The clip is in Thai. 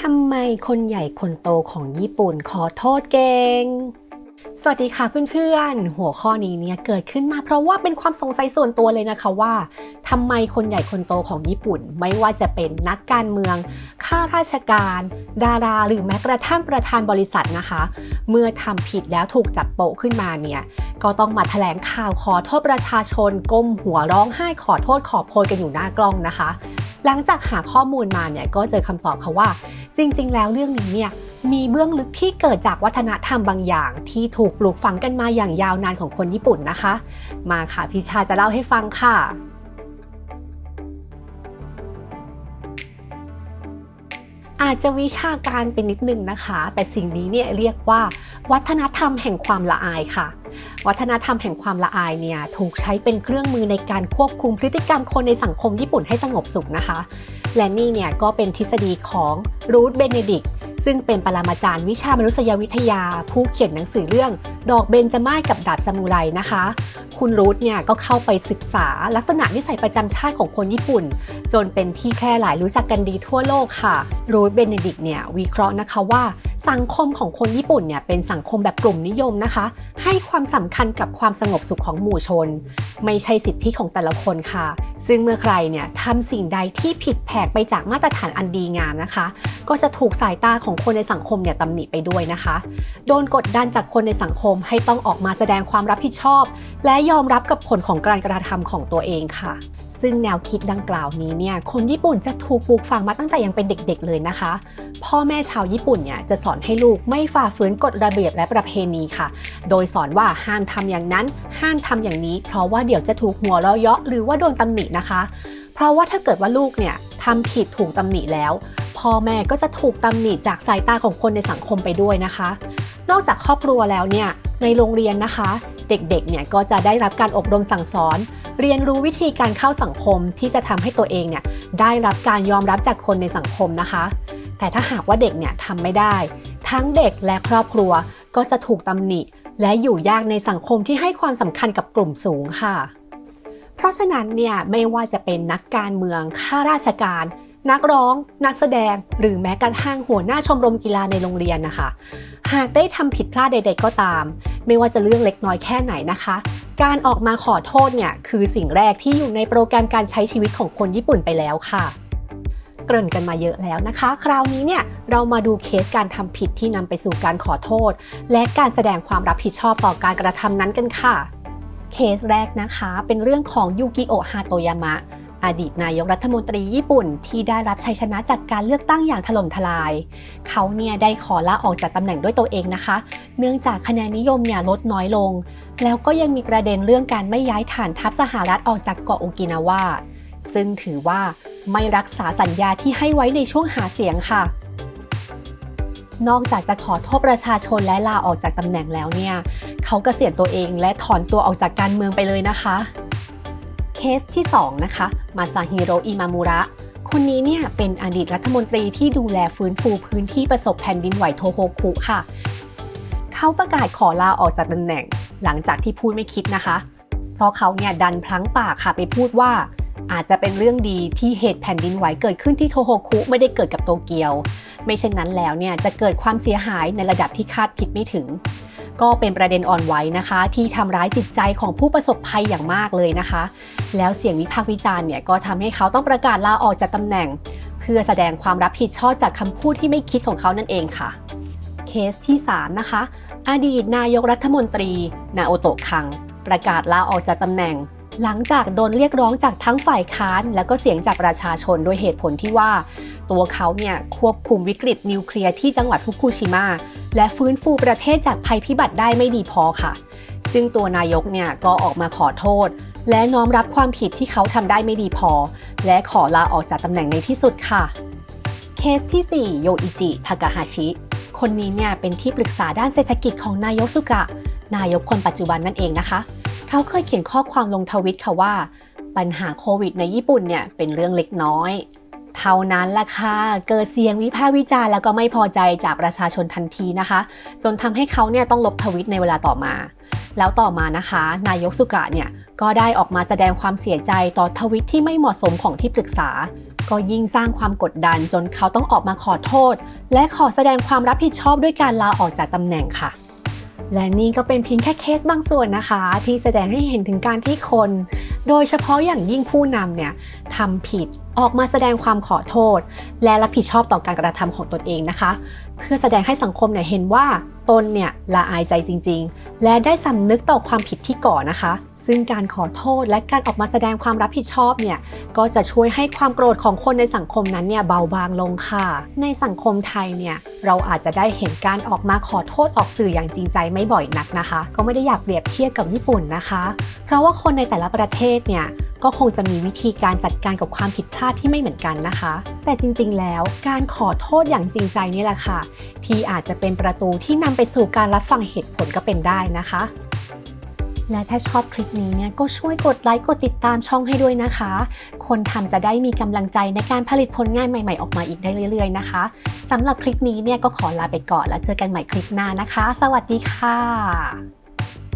ทำไมคนใหญ่คนโตของญี่ปุ่นขอโทษเก่ง สวัสดีค่ะเพื่อนๆ หัวข้อนี้เนี่ยเกิดขึ้นมาเพราะว่าเป็นความสงสัยส่วนตัวเลยนะคะว่าทำไมคนใหญ่คนโตของญี่ปุ่น ไม่ว่าจะเป็นนักการเมือง ข้าราชการ ดาราหรือแม้กระทั่งประธานบริษัทนะคะ เมื่อทำผิดแล้วถูกจับโปะขึ้นมาเนี่ยก็ต้องมาแถลงข่าวขอโทษประชาชนก้มหัวร้องไห้ขอโทษขอโพยกันอยู่หน้ากล้องนะคะ หลังจากหาข้อมูลมาเนี่ยก็เจอคำตอบค่ะว่า จริง ๆ แล้วเรื่องนี้เนี่ยมีเบื้องลึกที่เกิดจากวัฒนธรรมบางอย่าง ที่ถูกปลูกฝังกันมาอย่างยาวนานของคนญี่ปุ่นนะคะ มาค่ะพิชาจะเล่าให้ฟังค่ะ อาจจะวิชาการไปนนิดนึงนะคะ แต่สิ่งนี้เนี่ยเรียกว่า วัฒนธรรมแห่งความละอายค่ะ วัฒนธรรมแห่งความละอายเนี่ยถูกใช้เป็นเครื่องมือในการควบคุมพฤติกรรมคนในสังคมญี่ปุ่นให้สงบสุขนะคะ และนี่เนี่ยก็เป็นทฤษฎีของรูธเบเนดิก ซึ่งเป็นปรมาจารย์วิชามนุษยวิทยา ผู้เขียนหนังสือเรื่อง ดอกเบญจมาศกับดาบซามูไรนะคะ คุณรูทเนี่ยก็เข้าไปศึกษาลักษณะนิสัยประจำชาติของคนญี่ปุ่น จนเป็นที่แพร่หลายรู้จักกันดีทั่วโลกค่ะ รูทเบเนดิกเนี่ยวิเคราะห์นะคะว่าสังคมของคนญี่ปุ่นเนี่ยเป็นสังคมแบบกลุ่มนิยมนะคะ ให้ความสำคัญกับความสงบสุขของหมู่ชน ไม่ใช่สิทธิของแต่ละคนค่ะ ซึ่งเมื่อใครเนี่ยทำสิ่งใดที่ผิดแผกไปจากมาตรฐานอันดีงามนะคะ ก็จะถูกสายตาของคนในสังคมเนี่ยตำหนิไปด้วยนะคะ โดนกดดันจากคนในสังคมให้ต้องออกมาแสดงความรับผิดชอบ และยอมรับกับผลของการกระทำของตัวเองค่ะซึ่งแนวคิดดังกล่าวนี้เนี่ย คนญี่ปุ่นจะถูกปลูกฝังมาตั้งแต่ยังเป็นเด็กๆเลยนะคะ พ่อแม่ชาวญี่ปุ่นเนี่ยจะสอนให้ลูกไม่ฝ่าฝืนกฎระเบียบและประเพณีค่ะ โดยสอนว่าห้ามทำอย่างนั้น ห้ามทำอย่างนี้ เพราะว่าเดี๋ยวจะถูกหัวเราะเยาะหรือว่าโดนตำหนินะคะ เพราะว่าถ้าเกิดว่าลูกเนี่ยทำผิดถูกตำหนิแล้ว พ่อแม่ก็จะถูกตำหนิจากสายตาของคนในสังคมไปด้วยนะคะ นอกจากครอบครัวแล้วเนี่ยในโรงเรียนนะคะ เด็กๆเนี่ยก็จะได้รับการอบรมสั่งสอนเรียนรู้วิธีการเข้าสังคมที่จะทำให้ตัวเองเนี่ยได้รับการยอมรับจากคนในสังคมนะคะ แต่ถ้าหากว่าเด็กเนี่ยทำไม่ได้ ทั้งเด็กและครอบครัวก็จะถูกตำหนิ และอยู่ยากในสังคมที่ให้ความสำคัญกับกลุ่มสูงค่ะ เพราะฉะนั้นเนี่ยไม่ว่าจะเป็นนักการเมืองข้าราชการ นักร้อง นักแสดง หรือแม้กระทั่งหัวหน้าชมรมกีฬาในโรงเรียนนะคะ หากได้ทำผิดพลาดใด ๆ ก็ตาม ไม่ว่าจะเรื่องเล็กน้อยแค่ไหนนะคะ การออกมาขอโทษเนี่ยคือสิ่งแรกที่อยู่ในโปรแกรมการใช้ชีวิตของคนญี่ปุ่นไปแล้วค่ะ เกริ่นกันมาเยอะแล้วนะคะ คราวนี้เนี่ยเรามาดูเคสการทำผิดที่นำไปสู่การขอโทษ และการแสดงความรับผิดชอบต่อการกระทำนั้นกันค่ะ เคสแรกนะคะเป็นเรื่องของยูกิโอะฮาโตยามะอดีตนายกรัฐมนตรีญี่ปุ่นที่ได้รับชัยชนะจากการเลือกตั้งอย่างถล่มทลาย เขาเนี่ยได้ขอลาออกจากตำแหน่งด้วยตัวเองนะคะ เนื่องจากคะแนนนิยมเนี่ยลดน้อยลง แล้วก็ยังมีประเด็นเรื่องการไม่ย้ายฐานทัพสหรัฐออกจากเกาะโอกินาวา ซึ่งถือว่าไม่รักษาสัญญาที่ให้ไว้ในช่วงหาเสียงค่ะ นอกจากจะขอโทษประชาชนและลาออกจากตำแหน่งแล้วเนี่ย เขาเกษียณตัวเองและถอนตัวออกจากการเมืองไปเลยนะคะ เคสที่ 2 นะคะ มาซาฮิโรอิมามูระคนนี้เนี่ยเป็นอดีตรัฐมนตรีที่ดูแลฟื้นฟูพื้นที่ประสบแผ่นดินไหวโทโฮคุค่ะ เขาประกาศขอลาออกจากตำแหน่ง หลังจากที่พูดไม่คิดนะคะ เพราะเขาเนี่ยดันพลั้งปากค่ะไปพูดว่า อาจจะเป็นเรื่องดีที่เหตุแผ่นดินไหวเกิดขึ้นที่โทโฮคุไม่ได้เกิดกับโตเกียว ไม่เช่นนั้นแล้วเนี่ยจะเกิดความเสียหายในระดับที่คาดคิดไม่ถึง ก็เป็นประเด็นอ่อนไหวนะคะ ที่ทำร้ายจิตใจของผู้ประสบภัยอย่างมากเลยนะคะ แล้วเสียงวิพากษ์วิจารณ์เนี่ยก็ทำให้เขาต้องประกาศลาออกจากตำแหน่ง เพื่อแสดงความรับผิดชอบจากคำพูดที่ไม่คิดของเขานั่นเองค่ะ เคสที่3นะคะอดีตนายกรัฐมนตรี นาโอโตะคัง ประกาศลาออกจากตำแหน่ง หลังจากโดนเรียกร้องจากทั้งฝ่ายค้าน และก็เสียงจากประชาชนโดยเหตุผลที่ว่า ตัวเขาเนี่ยควบคุมวิกฤตนิวเคลียร์ที่จังหวัดฟุกุชิมะและฟื้นฟูประเทศจากภัยพิบัติได้ไม่ดีพอค่ะ ซึ่งตัวนายกเนี่ยก็ออกมาขอโทษ และน้อมรับความผิดที่เขาทำได้ไม่ดีพอ และขอลาออกจากตำแหน่งในที่สุดค่ะ เคสที่ 4 โยอิจิ ทากาฮาชิ คนนี้เนี่ยเป็นที่ปรึกษาด้านเศรษฐกิจของนายกสุกะ นายกคนปัจจุบันนั่นเองนะคะ เขาเคยเขียนข้อความลงทวิตค่ะว่า ปัญหาโควิดในญี่ปุ่นเนี่ยเป็นเรื่องเล็กน้อย เท่านั้นล่ะค่ะเกิดเสียงวิพากษ์วิจารณ์แล้วก็ไม่พอใจจากประชาชนทันทีนะคะ จนทำให้เขาเนี่ยต้องลบทวิตในเวลาต่อมา แล้วต่อมานะคะ นายกสุกะเนี่ยก็ได้ออกมาแสดงความเสียใจต่อทวิตที่ไม่เหมาะสมของที่ปรึกษา ก็ยิ่งสร้างความกดดันจนเขาต้องออกมาขอโทษ และขอแสดงความรับผิดชอบด้วยการลาออกจากตำแหน่งค่ะ และนี่ก็เป็นเพียงแค่เคสบางส่วนนะคะ ที่แสดงให้เห็นถึงการที่คน โดยเฉพาะอย่างยิ่งผู้นำเนี่ยทำผิดออกมาแสดงความขอโทษ และรับผิดชอบต่อการกระทำของตนเองนะคะ เพื่อแสดงให้สังคมเนี่ยเห็นว่าตนเนี่ยละอายใจจริง ๆ และได้สำนึกต่อความผิดที่ก่อนะคะ ซึ่งการขอโทษและการออกมาแสดงความรับผิดชอบเนี่ยก็จะช่วยให้ความโกรธของคนในสังคมนั้นเนี่ยเบาบางลงค่ะ ในสังคมไทยเนี่ยเราอาจจะได้เห็นการออกมาขอโทษออกสื่ออย่างจริงใจไม่บ่อยนักนะคะ ก็ไม่ได้อยากเปรียบเทียบกับญี่ปุ่นนะคะ เพราะว่าคนในแต่ละประเทศเนี่ยก็คงจะมีวิธีการจัดการกับความผิดพลาดที่ไม่เหมือนกันนะคะ แต่จริงๆ แล้วการขอโทษอย่างจริงใจนี่แหละค่ะ ที่อาจจะเป็นประตูที่นำไปสู่การรับฟังเหตุผลก็เป็นได้นะคะ และถ้าชอบคลิปนี้เนี่ยก็ช่วยกดไลค์กดติดตามช่องให้ด้วยนะคะ คนทำจะได้มีกำลังใจในการผลิตผลงานใหม่ๆ ออกมาอีกได้เรื่อย ๆ นะคะสำหรับคลิปนี้เนี่ยก็ขอลาไปก่อนแล้วเจอกันใหม่คลิปหน้านะคะ สวัสดีค่ะ